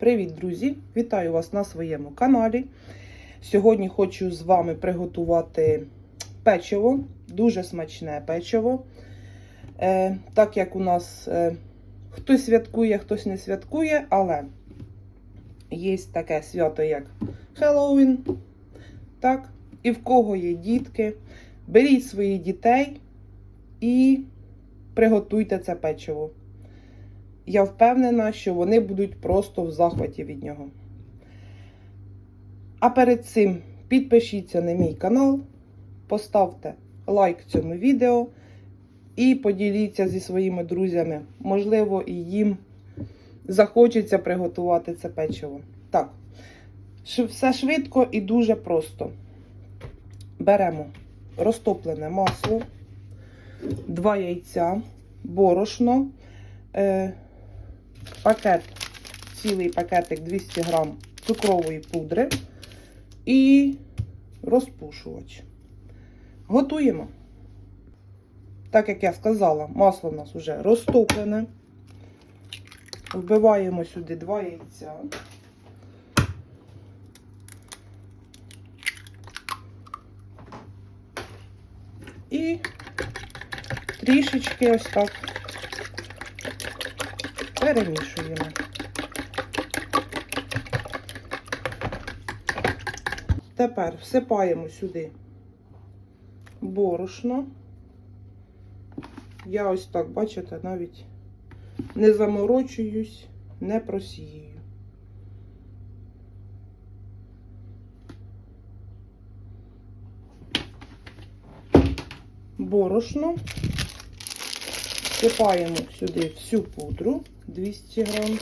Привіт, друзі! Вітаю вас на своєму каналі. Сьогодні хочу з вами приготувати печиво, дуже смачне печиво. Е, так як у нас е, хтось святкує, хтось не святкує, але є таке свято, як Хеллоуін. Так, і в кого є дітки, беріть своїх дітей і приготуйте це печиво. Я впевнена, що вони будуть просто в захваті від нього. А перед цим підпишіться на мій канал, поставте лайк цьому відео і поділіться зі своїми друзями. Можливо, і їм захочеться приготувати це печиво. Так, все швидко і дуже просто. Беремо розтоплене масло, два яйця, борошно. Пакет, цілий пакетик 200 грам цукрової пудри і розпушувач. Готуємо. Так як я сказала, масло у нас вже розтоплене. Вбиваємо сюди два яйця. І трішечки ось так перемішуємо. Тепер всипаємо сюди борошно. Я ось так, бачите, навіть не заморочуюсь, не просію. Борошно. Всипаємо сюди всю пудру 200 грам.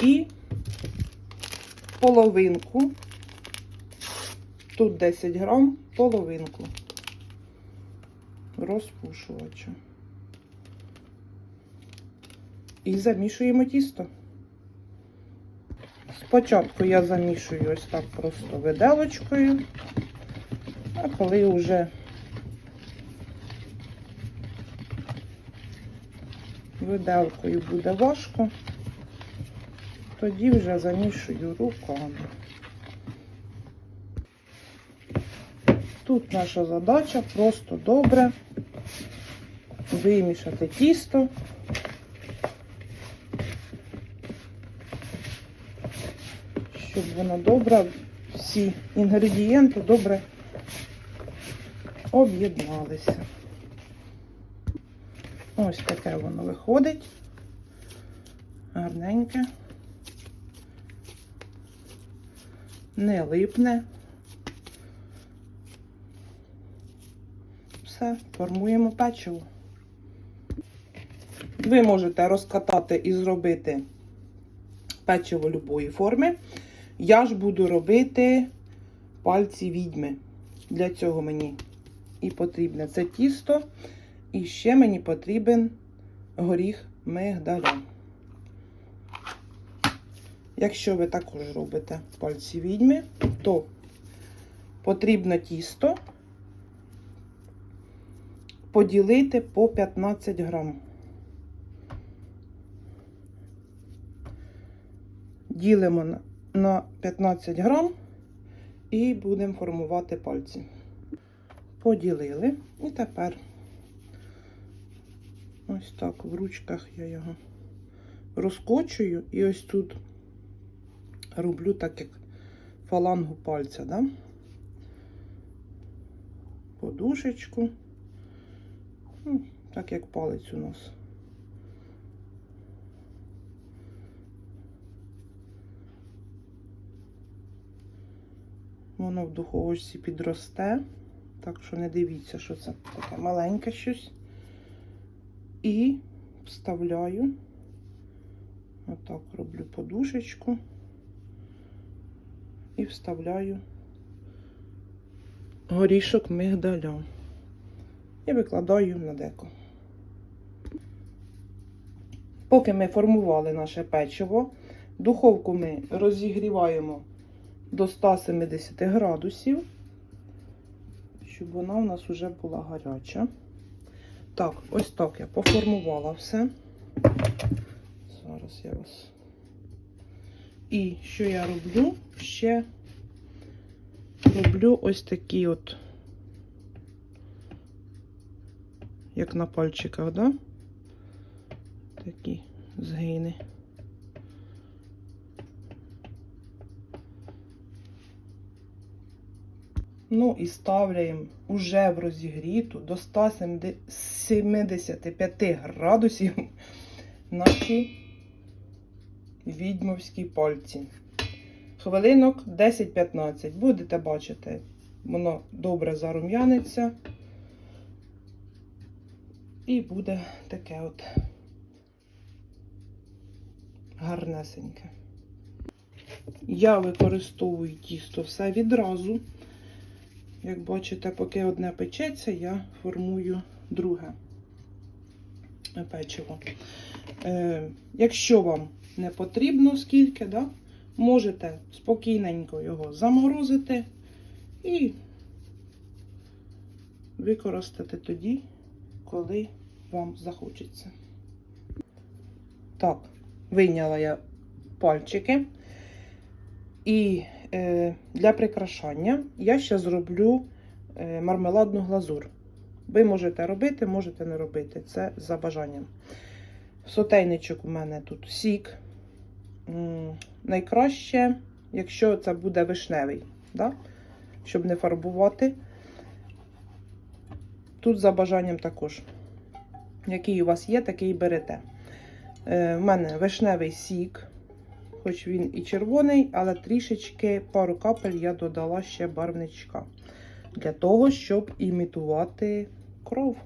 І половинку, тут 10 грам, половинку розпушувача. І замішуємо тісто. Спочатку я замішую ось так просто виделочкою, коли вже виделкою буде важко, тоді вже замішую руками. Тут наша задача просто добре вимішати тісто. Щоб воно добре, всі інгредієнти добре об'єдналися. Ось таке воно виходить. Гарненьке. Не липне. Все, формуємо печиво. Ви можете розкатати і зробити печиво любої форми. Я ж буду робити пальці відьми. Для цього мені і потрібне це тісто. І ще мені потрібен горіх мигдаля. Якщо ви також робите пальці відьми, то потрібно тісто поділити по 15 грам. Ділимо на 15 грам і будемо формувати пальці. Поділили. І тепер ось так в ручках я його розкочую і ось тут роблю так, як фалангу пальця, да? подушечку, ну, так як палець у нас. Воно в духовочці підросте, так що не дивіться, що це таке. Маленьке щось. І вставляю, отак роблю подушечку. І вставляю горішок мигдаля. І викладаю на деко. Поки ми формували наше печиво, духовку ми розігріваємо до 170 градусів, щоб вона у нас вже була гаряча. Так, ось так я поформувала все. Зараз я вас. І що я роблю? Ще роблю ось такі от, як на пальчиках, да? Такі згини. Ну і ставляємо уже в розігріту до 175 градусів наші відьмовські пальці. Хвилинок 10-15. Будете бачити, воно добре зарум'яниться. І буде таке от гарнесеньке. Я використовую тісто все відразу. Як бачите, поки одне печеться, я формую друге печиво. Е, якщо вам не потрібно скільки, да, можете спокійненько його заморозити і використати тоді, коли вам захочеться. Так, вийняла я пальчики. І для прикрашання я ще зроблю е, мармеладну глазур. Ви можете робити, можете не робити. Це за бажанням. Сотейничок у мене тут сік. Найкраще, якщо це буде вишневий, да? щоб не фарбувати. Тут за бажанням також. Який у вас є, такий берете. Е, в мене вишневий сік. Хоч він і червоний, але трішечки пару капель я додала ще барвничка. Для того, щоб імітувати кров.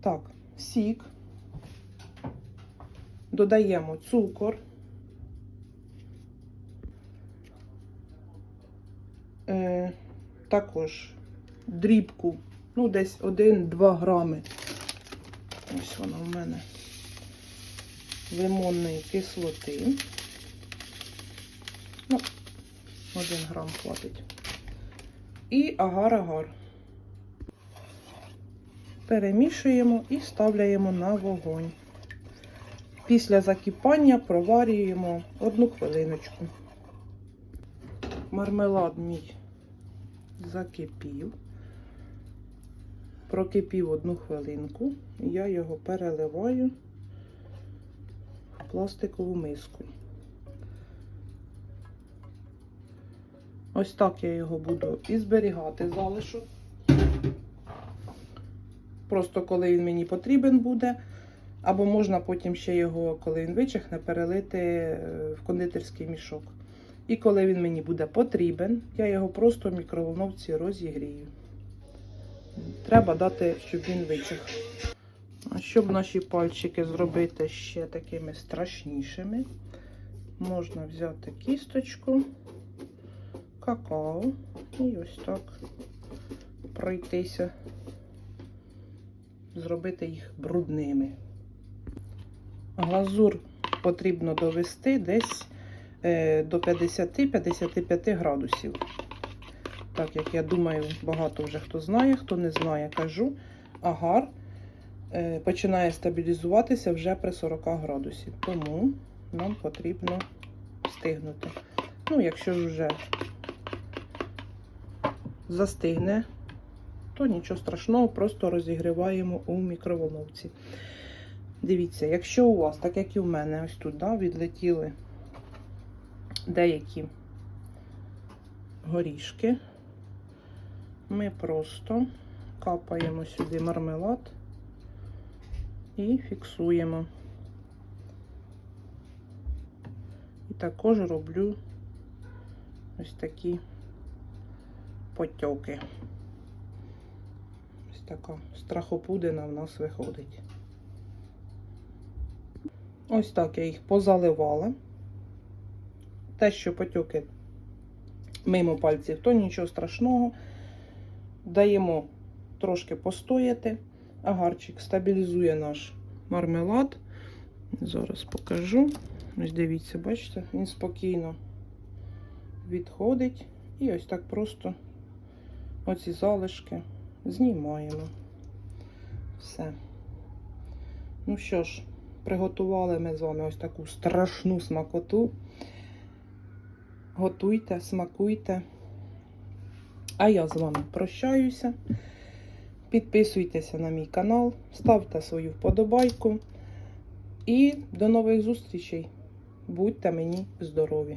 Так, сік. Додаємо цукор. Е, також дрібку, ну, десь 1-2 грами. Ось вона у мене лимонної кислоти. Ну, один грам хватить. І агар-агар. Перемішуємо і ставляємо на вогонь. Після закипання проварюємо одну хвилиночку. Мармелад мій закипів. Прокипів одну хвилинку. Я його переливаю в пластикову миску. Ось так я його буду і зберігати залишок. Просто коли він мені потрібен буде, або можна потім ще його, коли він вичихне, перелити е, в кондитерський мішок. І коли він мені буде потрібен, я його просто в мікроволновці розігрію. Треба дати, щоб він вичих. А щоб наші пальчики зробити ще такими страшнішими, можна взяти кісточку, какао і ось так пройтися, зробити їх брудними. Глазур потрібно довести десь е, до 50-55 градусів. Так як я думаю, багато вже хто знає, хто не знає, кажу, агар е, починає стабілізуватися вже при 40 градусів. Тому нам потрібно встигнути. Ну, якщо ж вже застигне, то нічого страшного, просто розігріваємо у мікроволновці. Дивіться, якщо у вас, так як і в мене, ось тут да, відлетіли деякі горішки, ми просто капаємо сюди мармелад і фіксуємо. І також роблю ось такі потьоки. Ось така страхопудина в нас виходить. Ось так я їх позаливала. Те, що потьоки мимо пальців, то нічого страшного. Даємо трошки постояти. Агарчик стабілізує наш мармелад. Зараз покажу. Ось дивіться, бачите, він спокійно відходить. І ось так просто оці залишки знімаємо. Все. Ну що ж, приготували ми з вами ось таку страшну смакоту. Готуйте, смакуйте. А я з вами прощаюся. Підписуйтеся на мій канал, ставте свою вподобайку. І до нових зустрічей. Будьте мені здорові!